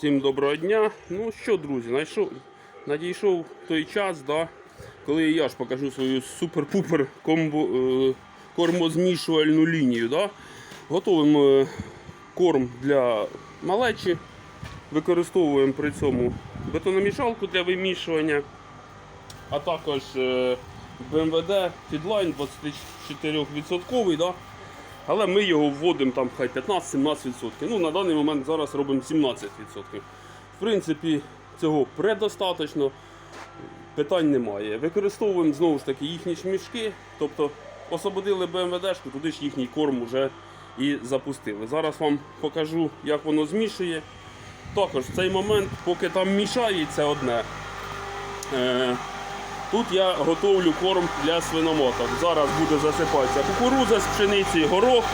Всім доброго дня. Ну що, друзі, знайшов, надійшов той час, да, коли я ж покажу свою супер-пупер е, кормозмішувальну лінію. Да. Готуємо е, корм для малечі, використовуємо при цьому бетономішалку для вимішування, а також BMWD Feedline 24%. Да. Але ми його вводимо там хай 15-17%. Ну, на даний момент зараз робимо 17%. В принципі, цього предостаточно, питань немає. Використовуємо знову ж таки їхні ж мішки, тобто освободили БМВДшку, туди ж їхній корм вже і запустили. Зараз вам покажу, як воно змішує. Також в цей момент, поки там мішається одне, е, Тут я готовлю корм для свиномоток. Зараз буде засипатися кукурудза з пшениці, горох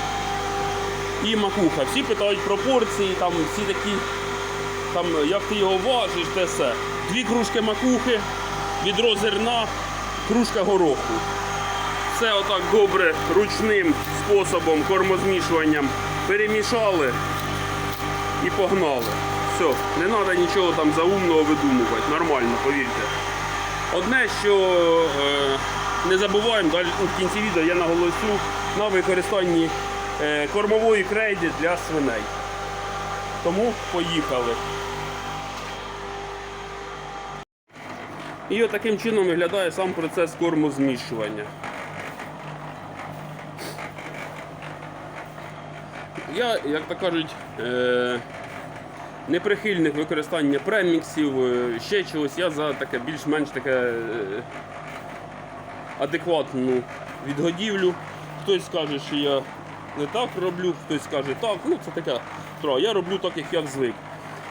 і макуха. Всі питають пропорції, там всі такі, там, як ти його важиш, те все. Дві кружки макухи, відро зерна, кружка гороху. Все отак добре ручним способом, кормозмішуванням перемішали і погнали. Все, не треба нічого там заумного видумувати. Нормально, повірте. Одне, що е, не забуваємо, далі в кінці відео я наголосю на використанні е, кормової крейди для свиней. Тому поїхали. І от чином виглядає сам процес кормозмішування. Я, як то кажуть, е, не прихильник використання преміксів, е, ще чогось. Я за таке більш-менш таке е, адекватну відгодівлю. Хтось скаже, що я не так роблю, хтось скаже так. Ну це така справа. Я роблю так, як я звик.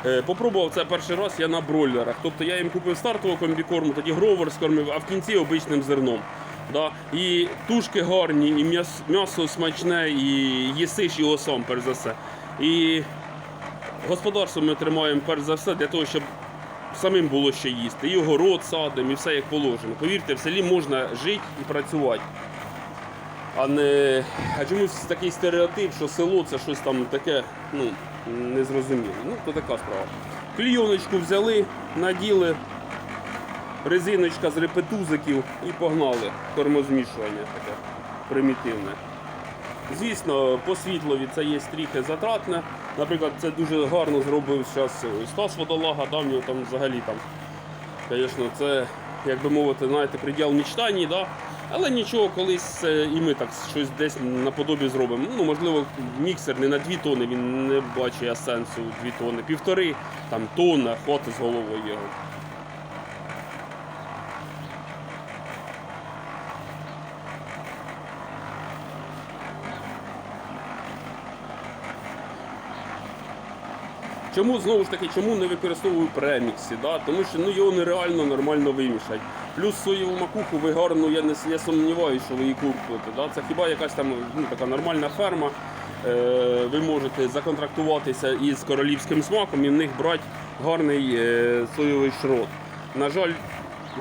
Е, Попробував це перший раз я на бройлерах. Тобто я їм купив стартового комбікорму, тоді гровер скормив, а в кінці обичним зерном. Да? І тушки гарні, і м'ясо смачне, і їсиш його сам, перш за все. І Господарство ми тримаємо перш за все для того, щоб самим було що їсти. І огород садимо, і все як положено. Повірте, в селі можна жити і працювати. А не. А чомусь такий стереотип, що село це щось там таке, ну, незрозуміле. Ну, то така справа. Клійоночку взяли, наділи, резиночка з репетузиків і погнали. Кормозмішування таке примітивне. Звісно, по світлові це є трохи затратне. Наприклад, це дуже гарно зробив зараз Стас Водолага, да, в нього там взагалі там, звісно, це, як би мовити, знаєте, приділ мечтані, да? але нічого, колись е, і ми так щось десь наподобі зробимо. Ну, можливо, міксер не на 2 тони, він не бачить сенсу 2 тони, півтори там тонна, хватить з головою його. Чому знову ж таки, чому не використовую премікси? Да? Тому що ну, його нереально нормально вимішати. Плюс соєву макуху ви гарно, я не я сумніваюся, що ви її купите. Да? Це хіба якась там ну, така нормальна ферма. Е, ви можете законтрактуватися із королівським смаком і в них брати гарний е, соєвий шрот. На жаль,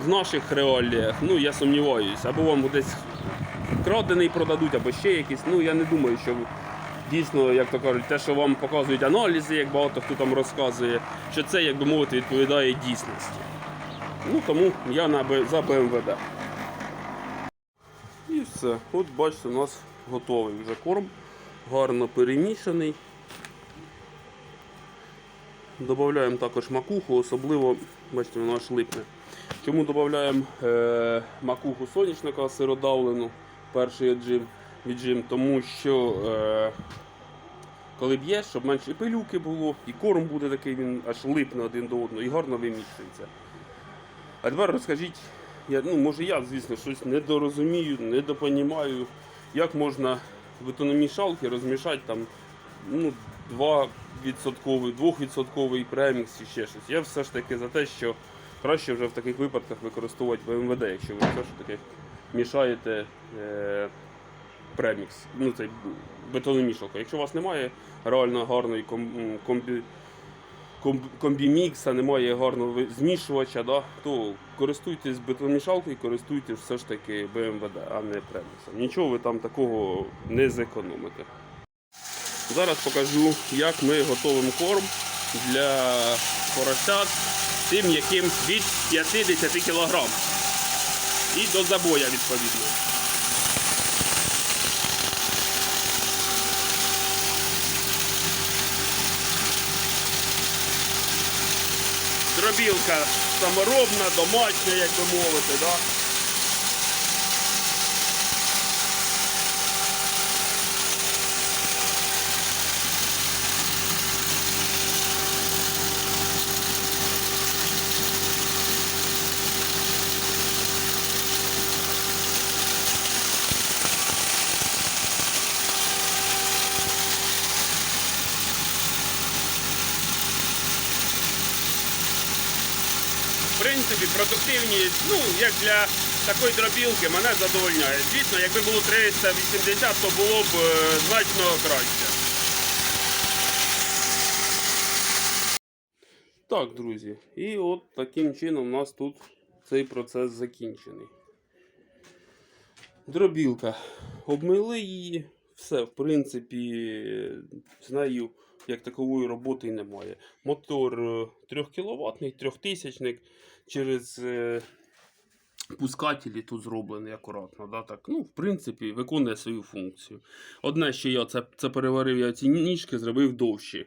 в наших реаліях, ну я сумніваюся, або вам десь крадений продадуть, або ще якийсь. Ну я не думаю, що дійсно, як то кажуть, те, що вам показують аналізи, як багато хто там розказує, що це, як би мовити, відповідає дійсності. Ну тому я на за БМВД. І все. От бачите, у нас готовий вже корм, гарно перемішаний. Додаємо також макуху, особливо, бачите, вона аж липне. Чому додаємо е, макуху соняшника сиродавлену, перший віджим, віджим? тому що е, коли б'єш, щоб менше і пилюки було, і корм буде такий, він аж липне один до одного і гарно вимішується. А тепер розкажіть, я, ну, може я, звісно, щось недорозумію, недопонімаю, як можна бетономішалки розмішати там ну, 2%, 2% премікс і ще щось. Я все ж таки за те, що краще вже в таких випадках використовувати БМВД, якщо ви все ж таки мішаєте е, премікс, ну цей бетономішалка. Якщо у вас немає реально гарної ком- комбі, комбімікса, немає гарного змішувача, да, то користуйтесь бетономішалкою, користуйтесь все ж таки БМВД, а не преміксом. Нічого ви там такого не зекономите. Зараз покажу, як ми готуємо корм. для поросят тим, яким від 50 кг. І до забоя відповідно. Дробілка саморобна, домашня, як би мовити, да? Принципі, продуктивність, ну, як для такої дробілки, мене задовольняє. Звісно, якби було 380, то було б е, значно краще. Так, друзі, і от таким чином у нас тут цей процес закінчений. Дробілка. Обмили її, все, в принципі, з нею як такової роботи немає. Мотор 3 кВт, 3000 через е, пускателі тут зроблений акуратно. Да, так. Ну, в принципі, виконує свою функцію. Одне, що я це, це переварив, я ці ніжки зробив довші.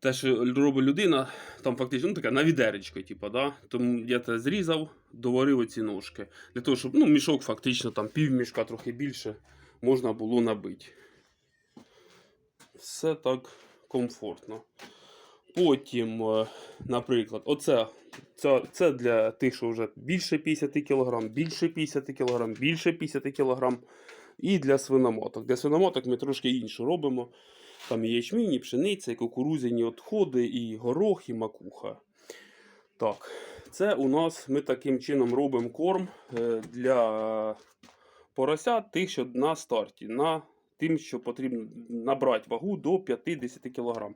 Те, що робить людина, там фактично ну, така на відеречко, типу, да? тому я це зрізав, доварив оці ножки. Для того, щоб ну, мішок фактично там пів мішка, трохи більше можна було набити. Все так комфортно. Потім, е, наприклад, оце це, це для тих, що вже більше 50 кг, більше 50 кг, більше 50 кг. І для свиноматок. Для свиноматок ми трошки інше робимо. Там і ячмінь, і пшениця, і кукурузяні відходи, і горох, і макуха. Так, це у нас ми таким чином робимо корм е, для поросят тих, що на старті, на тим, що потрібно набрати вагу до 50 кг.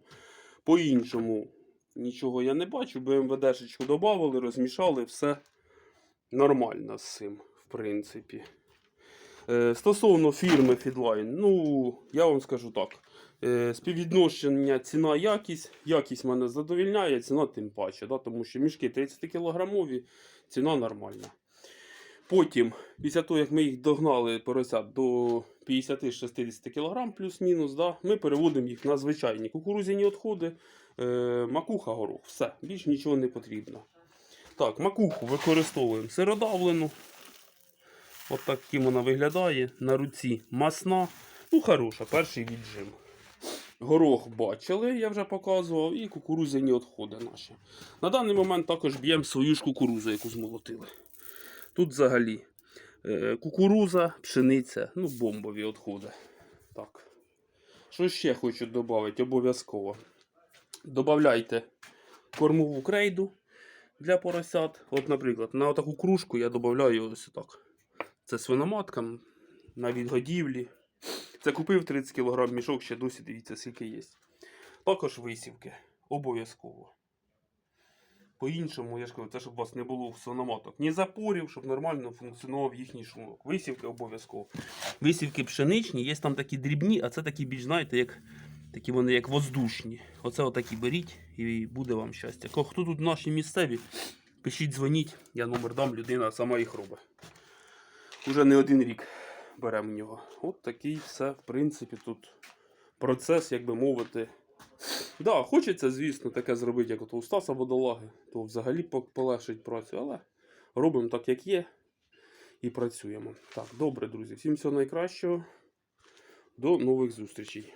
По-іншому нічого я не бачу. БМВДшечку додали, розмішали, все нормально з цим, в принципі. Е, Стосовно фірми Feedline, ну, я вам скажу так. Е, Співвідношення ціна-якість. Якість мене задовільняє, ціна тим паче, да, тому що мішки 30 кілограмові, ціна нормальна. Потім, після того, як ми їх догнали поросят до 50-60 кг плюс-мінус, да, ми переводимо їх на звичайні кукурузяні відходи, е, макуха горох. Все, більш нічого не потрібно. Так, макуху використовуємо сиродавлену. От таким вона виглядає. На руці масна. Ну, хороша, перший віджим. Горох бачили, я вже показував, і кукурузяні відходи наші. На даний момент також б'ємо свою ж кукурузу, яку змолотили. Тут взагалі е, кукуруза, пшениця, ну, бомбові відходи. Так. Що ще хочу додати обов'язково. Добавляйте кормову крейду для поросят. От, наприклад, на таку кружку я додаю ось так. Це свиноматка на відгодівлі. Це купив 30 кг мішок, ще досі дивіться, скільки є. Також висівки. Обов'язково. По-іншому, я ж кажу, це щоб у вас не було свиноматок. Ні запорів, щоб нормально функціонував їхній шлунок. Висівки обов'язково. Висівки пшеничні, є там такі дрібні, а це такі більш, знаєте, як, такі вони як воздушні. Оце отакі беріть і буде вам щастя. Хто тут наші місцеві, пишіть, дзвоніть, я номер дам, людина сама їх робить. Уже не один рік беремо в нього. От такий все, в принципі, тут процес, як би мовити. Да, хочеться, звісно, таке зробити, як от у Стаса водолаги, то взагалі полегшить працю, але робимо так, як є, і працюємо. Так, добре, друзі. Всім всього найкращого. До нових зустрічей.